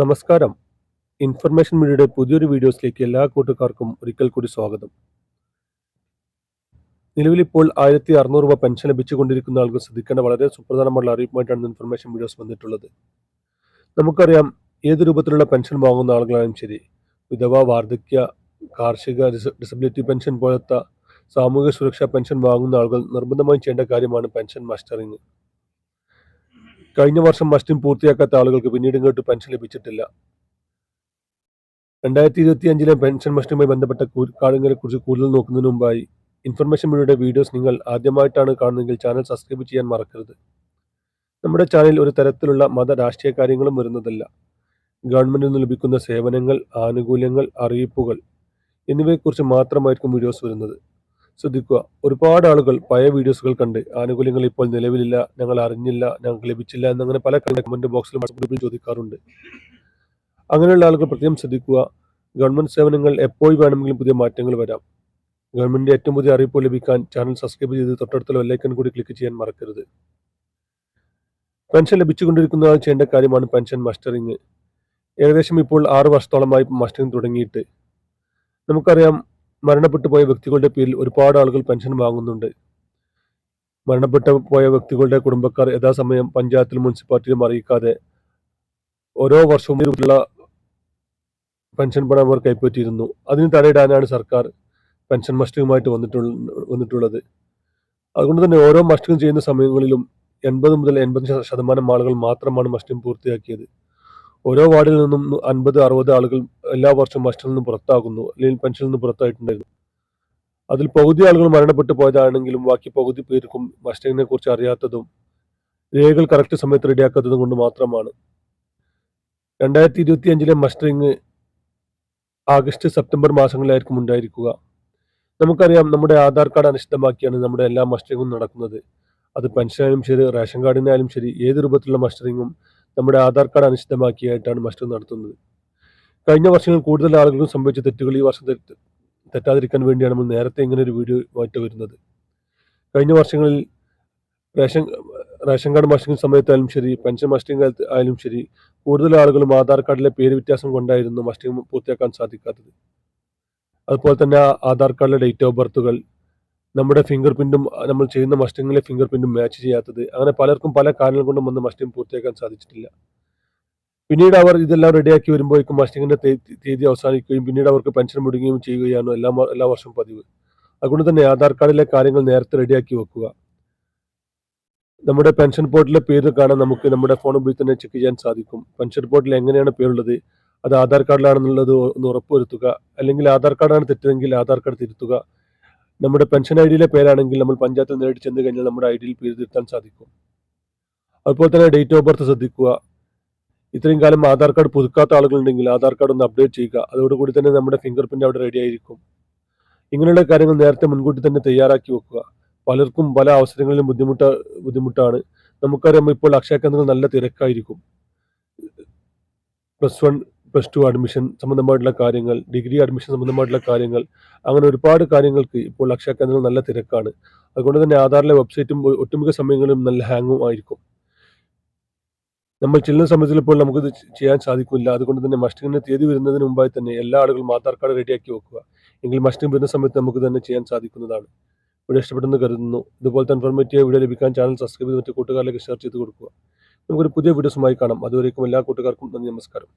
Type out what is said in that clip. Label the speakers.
Speaker 1: നമസ്കാരം. ഇൻഫർമേഷൻ മീഡിയയുടെ പുതിയൊരു വീഡിയോസിലേക്ക് എല്ലാ കൂട്ടുകാർക്കും ഒരിക്കൽ കൂടി സ്വാഗതം. നിലവിലിപ്പോൾ ആയിരത്തി അറുന്നൂറ് രൂപ പെൻഷൻ ലഭിച്ചുകൊണ്ടിരിക്കുന്ന ആൾക്ക് ശ്രദ്ധിക്കേണ്ട വളരെ സുപ്രധാനമുള്ള അറിയിപ്പുമായിട്ടാണ് ഇൻഫർമേഷൻ വീഡിയോസ് വന്നിട്ടുള്ളത്. നമുക്കറിയാം ഏത് രൂപത്തിലുള്ള പെൻഷൻ വാങ്ങുന്ന ആളുകളായാലും ശരി വിധവ വാർദ്ധക്യ കാർഷിക ഡിസബിലിറ്റി പെൻഷൻ പോലത്തെ സാമൂഹിക സുരക്ഷാ പെൻഷൻ വാങ്ങുന്ന ആളുകൾ നിർബന്ധമായും ചെയ്യേണ്ട കാര്യമാണ് പെൻഷൻ മസ്റ്ററിങ്. കഴിഞ്ഞ വർഷം മസ്റ്റും പൂർത്തിയാക്കാത്ത ആളുകൾക്ക് പിന്നീട് ഇങ്ങോട്ട് പെൻഷൻ ലഭിച്ചിട്ടില്ല. രണ്ടായിരത്തി ഇരുപത്തി അഞ്ചിലെ പെൻഷൻ മസ്റ്റുമായി ബന്ധപ്പെട്ട കാര്യങ്ങളെ കുറിച്ച് കൂടുതൽ നോക്കുന്നതിന് മുമ്പായി ഇൻഫർമേഷൻ വീഡിയോയുടെ വീഡിയോസ് നിങ്ങൾ ആദ്യമായിട്ടാണ് കാണുന്നതെങ്കിൽ ചാനൽ സബ്സ്ക്രൈബ് ചെയ്യാൻ മറക്കരുത്. നമ്മുടെ ചാനൽ ഒരു തരത്തിലുള്ള മത രാഷ്ട്രീയ കാര്യങ്ങളും വരുന്നതല്ല. ഗവൺമെന്റിൽ നിന്ന് ലഭിക്കുന്ന സേവനങ്ങൾ ആനുകൂല്യങ്ങൾ അറിയിപ്പുകൾ എന്നിവയെക്കുറിച്ച് മാത്രമായിരിക്കും വീഡിയോസ് വരുന്നത്. ശ്രദ്ധിക്കുക. ഒരുപാട് ആളുകൾ പഴയ വീഡിയോസുകൾ കണ്ട് ആനുകൂല്യങ്ങൾ ഇപ്പോൾ നിലവിലില്ല ഞങ്ങൾ അറിഞ്ഞില്ല ഞങ്ങൾക്ക് ലഭിച്ചില്ല എന്നങ്ങനെ പല കമന്റ് ബോക്സിലും വാട്സപ്പ് ഗ്രൂപ്പിൽ ചോദിക്കാറുണ്ട്. അങ്ങനെയുള്ള ആളുകൾ പ്രത്യേകം ശ്രദ്ധിക്കുക. ഗവൺമെന്റ് സേവനങ്ങൾ എപ്പോൾ വേണമെങ്കിലും പുതിയ മാറ്റങ്ങൾ വരാം. ഗവൺമെന്റിന്റെ ഏറ്റവും പുതിയ അറിയിപ്പ് ലഭിക്കാൻ ചാനൽ സബ്സ്ക്രൈബ് ചെയ്ത് തൊട്ടടുത്തുള്ള വെല്ലൈക്കൻ കൂടി ക്ലിക്ക് ചെയ്യാൻ മറക്കരുത്. പെൻഷൻ ലഭിച്ചുകൊണ്ടിരിക്കുന്ന ആൾ ചെയ്യേണ്ട കാര്യമാണ് പെൻഷൻ മസ്റ്ററിങ് ഏകദേശം ഇപ്പോൾ ആറ് വർഷത്തോളമായി മസ്റ്ററിങ് തുടങ്ങിയിട്ട്. നമുക്കറിയാം മരണപ്പെട്ടു പോയ വ്യക്തികളുടെ പേരിൽ ഒരുപാട് ആളുകൾ പെൻഷൻ വാങ്ങുന്നുണ്ട്. മരണപ്പെട്ടു പോയ വ്യക്തികളുടെ കുടുംബക്കാർ യഥാസമയം പഞ്ചായത്തിലും മുനിസിപ്പാലിറ്റിയിലും അറിയിക്കാതെ ഓരോ വർഷവും ഉള്ള പെൻഷൻ പണം അവർ കൈപ്പറ്റിയിരുന്നു. അതിന് തടയിടാനാണ് സർക്കാർ പെൻഷൻ മസ്റ്റിങ്ങുമായിട്ട് വന്നിട്ടുള്ള വന്നിട്ടുള്ളത്. അതുകൊണ്ട് തന്നെ ഓരോ മസ്റ്റിങ് ചെയ്യുന്ന സമയങ്ങളിലും എൺപത് മുതൽ എൺപത് ശതമാനം ആളുകൾ മാത്രമാണ് മസ്റ്റിങ് പൂർത്തിയാക്കിയത്. ഓരോ വാർഡിൽ നിന്നും അൻപത് അറുപത് ആളുകൾ എല്ലാ വർഷവും മസ്റ്റിൽ നിന്ന് പുറത്താകുന്നു. അല്ലെങ്കിൽ പെൻഷനിൽ നിന്ന് പുറത്തായിട്ടുണ്ടായിരുന്നു. അതിൽ പകുതി ആളുകൾ മരണപ്പെട്ടു പോയതാണെങ്കിലും ബാക്കി പകുതി പേർക്കും മസ്റ്റിങ്ങിനെ കുറിച്ച് അറിയാത്തതും രേഖകൾ കറക്റ്റ് സമയത്ത് റെഡിയാക്കാത്തതും കൊണ്ട് മാത്രമാണ്. രണ്ടായിരത്തി ഇരുപത്തി അഞ്ചിലെ മസ്റ്ററിങ് ആഗസ്റ്റ് സെപ്റ്റംബർ മാസങ്ങളിലായിരിക്കും ഉണ്ടായിരിക്കുക. നമുക്കറിയാം നമ്മുടെ ആധാർ കാർഡ് അനിശ്ചിതമാക്കിയാണ് നമ്മുടെ എല്ലാ മസ്റ്ററിങ്ങും നടക്കുന്നത്. അത് പെൻഷനായാലും ശരി റേഷൻ കാർഡിനായാലും ശരി ഏത് രൂപത്തിലുള്ള മസ്റ്ററിങ്ങും നമ്മുടെ ആധാർ കാർഡ് അനിശ്ചിതമാക്കിയായിട്ടാണ് മസ്റ്ററിങ് നടത്തുന്നത്. കഴിഞ്ഞ വർഷങ്ങൾ കൂടുതൽ ആളുകളും സംഭവിച്ച തെറ്റുകൾ ഈ വർഷം തെറ്റാതിരിക്കാൻ വേണ്ടിയാണ് നമ്മൾ നേരത്തെ ഇങ്ങനെ ഒരു വീഡിയോ ആയിട്ട് വരുന്നത്. കഴിഞ്ഞ വർഷങ്ങളിൽ റേഷൻ റേഷൻ കാർഡ് മാസ്റ്റിംഗ് സമയത്തായാലും ശരി പെൻഷൻ മസ്റ്റിംഗ് ആയാലും ശരി കൂടുതൽ ആളുകളും ആധാർ കാർഡിലെ പേര് വ്യത്യാസം കൊണ്ടായിരുന്നു മാസ്റ്റിംഗ് പൂർത്തിയാക്കാൻ സാധിക്കാത്തത്. അതുപോലെ തന്നെ ആധാർ കാർഡിലെ ഡേറ്റ് ഓഫ് ബർത്തുകൾ നമ്മുടെ ഫിംഗർ പ്രിന്റും നമ്മൾ ചെയ്യുന്ന മസ്റ്റിങ്ങിലെ ഫിംഗർ പ്രിന്റും മാച്ച് ചെയ്യാത്തത് അങ്ങനെ പലർക്കും പല കാരണങ്ങൾ കൊണ്ടും വന്ന് മസ്റ്റിംഗ് പൂർത്തിയാക്കാൻ സാധിച്ചിട്ടില്ല. പിന്നീട് അവർ ഇതെല്ലാം റെഡിയാക്കി വരുമ്പോഴേക്കും മസ്റ്റിങ്ങിന്റെ തീയതി അവസാനിക്കുകയും പിന്നീട് അവർക്ക് പെൻഷൻ മുടങ്ങുകയും ചെയ്യുകയാണ് എല്ലാ എല്ലാ വർഷവും പതിവ്. അതുകൊണ്ട് തന്നെ ആധാർ കാർഡിലെ കാര്യങ്ങൾ നേരത്തെ റെഡിയാക്കി വെക്കുക. നമ്മുടെ പെൻഷൻ പോർട്ടിലെ പേര് കാണാൻ നമുക്ക് നമ്മുടെ ഫോൺ ഉപയോഗിച്ച് തന്നെ ചെക്ക് ചെയ്യാൻ സാധിക്കും. പെൻഷൻ പോർട്ടിൽ എങ്ങനെയാണ് പേരുള്ളത്? അത് ആധാർ കാർഡിലാണെന്നുള്ളത് ഒന്ന് ഉറപ്പുവരുത്തുക. അല്ലെങ്കിൽ ആധാർ കാർഡാണ് തെറ്റെങ്കിൽ ആധാർ കാർഡ് തിരുത്തുക. നമ്മുടെ പെൻഷൻ ഐ ഡിയിലെ പേരാണെങ്കിൽ നമ്മൾ പഞ്ചായത്തിൽ നേരിട്ട് ചെന്ന് കഴിഞ്ഞാൽ നമ്മുടെ ഐ ഡിയിൽ പേര് തിരുത്താൻ സാധിക്കും. അതുപോലെ തന്നെ ഡേറ്റ് ഓഫ് ബർത്ത് ശ്രദ്ധിക്കുക. ഇത്രയും കാലം ആധാർ കാർഡ് പുതുക്കാത്ത ആളുകളുണ്ടെങ്കിൽ ആധാർ കാർഡ് ഒന്ന് അപ്ഡേറ്റ് ചെയ്യുക. അതോടുകൂടി തന്നെ നമ്മുടെ ഫിംഗർ പ്രിന്റ് അവിടെ റെഡി ആയിരിക്കും. ഇങ്ങനെയുള്ള കാര്യങ്ങൾ നേരത്തെ മുൻകൂട്ടി തന്നെ തയ്യാറാക്കി വെക്കുക. പലർക്കും പല അവസരങ്ങളിലും ബുദ്ധിമുട്ട ബുദ്ധിമുട്ടാണ്. നമുക്കറിയാം ഇപ്പോൾ അക്ഷയ കേന്ദ്രങ്ങൾ നല്ല തിരക്കായിരിക്കും. Plus one plus two admission സംബന്ധമായിട്ടുള്ള കാര്യങ്ങൾ ഡിഗ്രി അഡ്മിഷൻ സംബന്ധമായിട്ടുള്ള കാര്യങ്ങൾ അങ്ങനെ ഒരുപാട് കാര്യങ്ങൾക്ക് ഇപ്പോൾ അക്ഷയ കേന്ദ്രങ്ങൾ നല്ല തിരക്കാണ്. അതുകൊണ്ട് തന്നെ ആധാറിലെ വെബ്സൈറ്റും ഒട്ടുമിക്ക സമയങ്ങളിലും നല്ല ഹാങ്ങും ആയിരിക്കും. നമ്മൾ ചെല്ലുന്ന സമയത്തിൽ ഇപ്പോൾ നമുക്കിത് ചെയ്യാൻ സാധിക്കില്ല. അതുകൊണ്ട് തന്നെ മസ്റ്റിങ്ങിന്റെ തീയതി വരുന്നതിന് മുമ്പായി തന്നെ എല്ലാ ആളുകളും ആധാർ കാർഡ് റെഡിയാക്കി വെക്കുക. എങ്കിൽ മസ്റ്റിംഗ് വരുന്ന സമയത്ത് നമുക്ക് തന്നെ ചെയ്യാൻ സാധിക്കുന്നതാണ്. വീഡിയോ ഇഷ്ടപ്പെട്ടെന്ന് കരുതുന്നു. ഇതുപോലത്തെ ഇൻഫോർമേറ്റീവ് വീഡിയോ ലഭിക്കാൻ ചാനൽ സബ്സ്ക്രൈബ് ചെയ്ത് മറ്റു കൂട്ടുകാരിലേക്ക് ഷെയർ ചെയ്ത് കൊടുക്കുക. നമുക്കൊരു പുതിയ വീഡിയോസുമായി കാണാം. അതുവരേക്കും എല്ലാ കൂട്ടുകാർക്കും നന്ദി നമസ്കാരം.